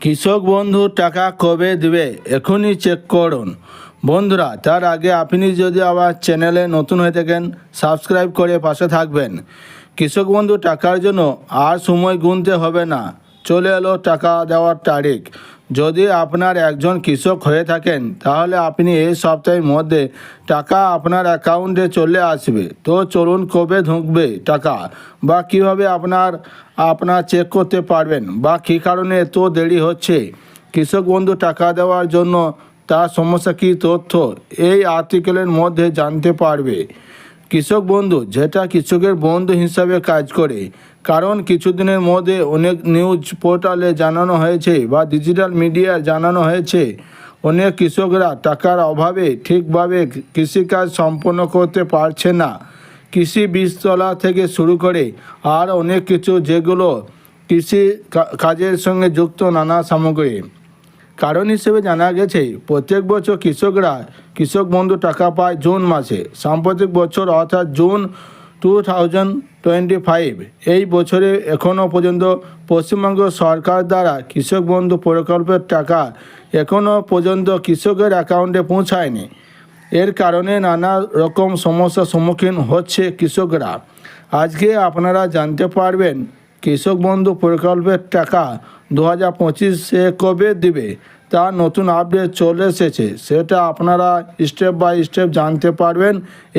কৃষক বন্ধু, টাকা কবে দেবে? এখনই চেক করুন। বন্ধুরা, তার আগে আপনি যদি আমার চ্যানেলে নতুন হয়ে থাকেন সাবস্ক্রাইব করে পাশে থাকবেন। কৃষক বন্ধু, টাকার জন্য আর সময় গুনতে হবে না। চলে এলো টাকা দেওয়ার তারিখ। যদি আপনার একজন কৃষক হয়ে থাকেন, তাহলে আপনি এই সপ্তাহের মধ্যে টাকা আপনার অ্যাকাউন্টে চলে আসবে। তো চলুন কবে ঢুকবে টাকা বা কীভাবে আপনার আপনার চেক করতে পারবেন বা কী কারণে এত দেরি হচ্ছে? কৃষক বন্ধু, টাকা দেওয়ার জন্য তার সমস্যা কী তথ্য এই আর্টিকেলের মধ্যে জানতে পারবে। কৃষক বন্ধু যেটা কৃষকের বন্ধু হিসাবে কাজ করে। কারণ কিছুদিনের মধ্যে অনেক নিউজ পোর্টালে জানানো হয়েছে বা ডিজিটাল মিডিয়ায় জানানো হয়েছে, অনেক কৃষকরা টাকার অভাবে ঠিকভাবে কৃষিকাজ সম্পন্ন করতে পারছে না। কৃষি বীজতলা থেকে শুরু করে আর অনেক কিছু যেগুলো কৃষি কাজের সঙ্গে যুক্ত নানা সামগ্রী। কারণ হিসেবে জানা গেছে, প্রত্যেক বছর কৃষকরা, কৃষক বন্ধু টাকা পায় জুন মাসে। সাম্প্রতিক বছর অর্থাৎ June two thousand twenty five এই বছরে এখনও পর্যন্ত পশ্চিমবঙ্গ সরকার দ্বারা কৃষক বন্ধু প্রকল্পের টাকা এখনও পর্যন্ত কৃষকের অ্যাকাউন্টে পৌঁছায়নি। এর কারণে নানা রকম সমস্যার সম্মুখীন হচ্ছে কৃষকরা। আজকে আপনারা জানতে পারবেন কৃষক বন্ধু প্রকল্পের টাকা দু হাজার পঁচিশে কবে দিবে? তার নতুন আপডেট চলে এসেছে। সেটা আপনারা স্টেপ বাই স্টেপ জানতে পারবেন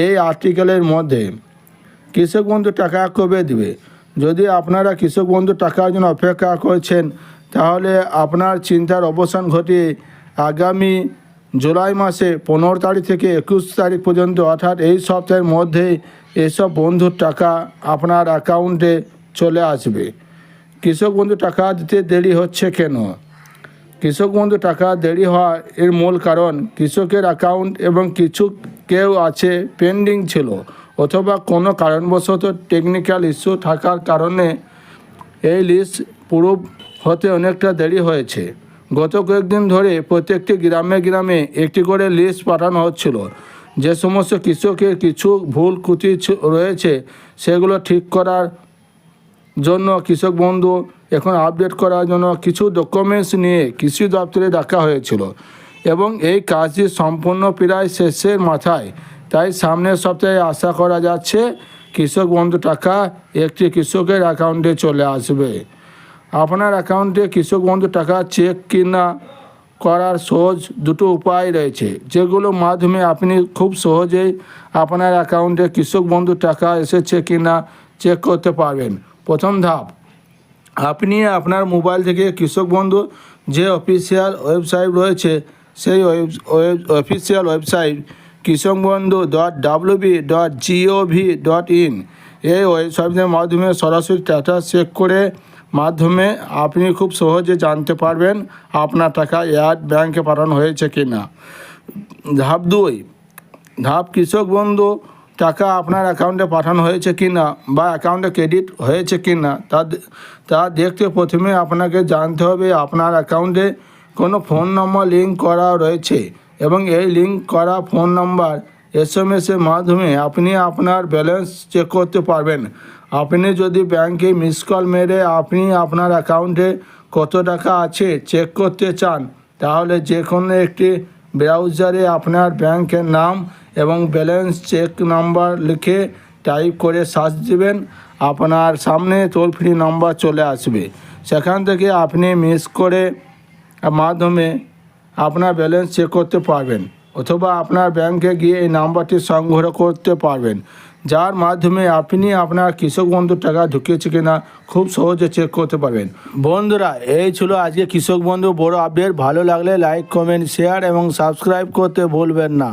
এই আর্টিকেলের মধ্যে। কৃষক বন্ধু টাকা কবে দিবে? যদি আপনারা কৃষক বন্ধু টাকার জন্য অপেক্ষা করছেন, তাহলে আপনার চিন্তার অবসান ঘটিয়ে আগামী জুলাই মাসে পনেরো তারিখ থেকে একুশ তারিখ পর্যন্ত, অর্থাৎ এই সপ্তাহের মধ্যে এসব বন্ধুর টাকা আপনার অ্যাকাউন্টে চলে আসবে। কৃষক বন্ধু, টাকা দিতে দেরি হচ্ছে কেন? কৃষক বন্ধু, টাকা দেরি হওয়ার এর মূল কারণ, কৃষকের অ্যাকাউন্ট এবং কিছু কেউ আছে পেন্ডিং ছিল অথবা কোনো কারণবশত টেকনিক্যাল ইস্যু থাকার কারণে এই লিস্ট পুরো হতে অনেকটা দেরি হয়েছে। গত কয়েকদিন ধরে প্রত্যেকটি গ্রামে গ্রামে একটি করে লিস্ট পাঠানো হচ্ছিল। যে সমস্ত কৃষকের কিছু ভুল ছ- রয়েছে, সেগুলো ঠিক করার জন্য কৃষক বন্ধু, এখন আপডেট করার জন্য কিছু ডকুমেন্টস নিয়ে কৃষি দপ্তরে ডাকা হয়েছিল এবং এই কাজটি সম্পূর্ণ প্রায় শেষের মাথায়। তাই সামনের সপ্তাহে আশা করা যাচ্ছে কৃষক বন্ধু টাকা একটি কৃষকের অ্যাকাউন্টে চলে আসবে। আপনার অ্যাকাউন্টে কৃষক বন্ধু টাকা চেক কিনা করার সহজ দুটো উপায় রয়েছে যেগুলোর মাধ্যমে আপনি খুব সহজেই আপনার অ্যাকাউন্টে কৃষক বন্ধু টাকা এসেছে কিনা চেক করতে পারবেন। প্রথম ধাপ। আপনি আপনার মোবাইল থেকে কৃষক বন্ধু যে অফিসিয়াল ওয়েবসাইট রয়েছে, সেই web official website Krishak Bandhu dot WB dot GOV dot in এই ওয়েবসাইটের মাধ্যমে সরাসরি টাটা চেক করে মাধ্যমে আপনি খুব সহজে জানতে পারবেন আপনার টাকা এয়ার ব্যাংকে পাঠানো হয়েছে কি না ধাপ দুই, ধাপ কৃষক বন্ধু টাকা আপনার অ্যাকাউন্টে পাঠানো হয়েছে কি না বা অ্যাকাউন্টে ক্রেডিট হয়েছে কি না তা তা দেখতে প্রথমে আপনাকে জানতে হবে আপনার অ্যাকাউন্টে কোনো ফোন নম্বর লিঙ্ক করা রয়েছে এবং এই লিঙ্ক করা ফোন নম্বর এস এম এসের মাধ্যমে আপনি আপনার ব্যালেন্স চেক করতে পারবেন। আপনি যদি ব্যাংকে মিস কল মেরে আপনি আপনার অ্যাকাউন্টে কত টাকা আছে চেক করতে চান, তাহলে যে কোনো একটি ব্রাউজারে আপনার ব্যাংকের নাম এবং ব্যালেন্স চেক নাম্বার লিখে টাইপ করে সার্চ দিবেন। আপনার সামনে টোল ফ্রি নাম্বার চলে আসবে। সেখান থেকে আপনি মিস করে মাধ্যমে আপনার ব্যালেন্স চেক করতে পারবেন অথবা আপনার ব্যাংকে গিয়ে এই নাম্বারটি সংগ্রহ করতে পারবেন। যার মাধ্যমে আপনি আপনার কৃষক বন্ধুর টাকা ঢুকিয়েছে কিনা খুব সহজে চেক করতে পারবেন। বন্ধুরা, এই ছিল আজকে কৃষক বন্ধু। বড় আপডেট ভালো লাগলে লাইক কমেন্ট শেয়ার এবং সাবস্ক্রাইব করতে ভুলবেন না।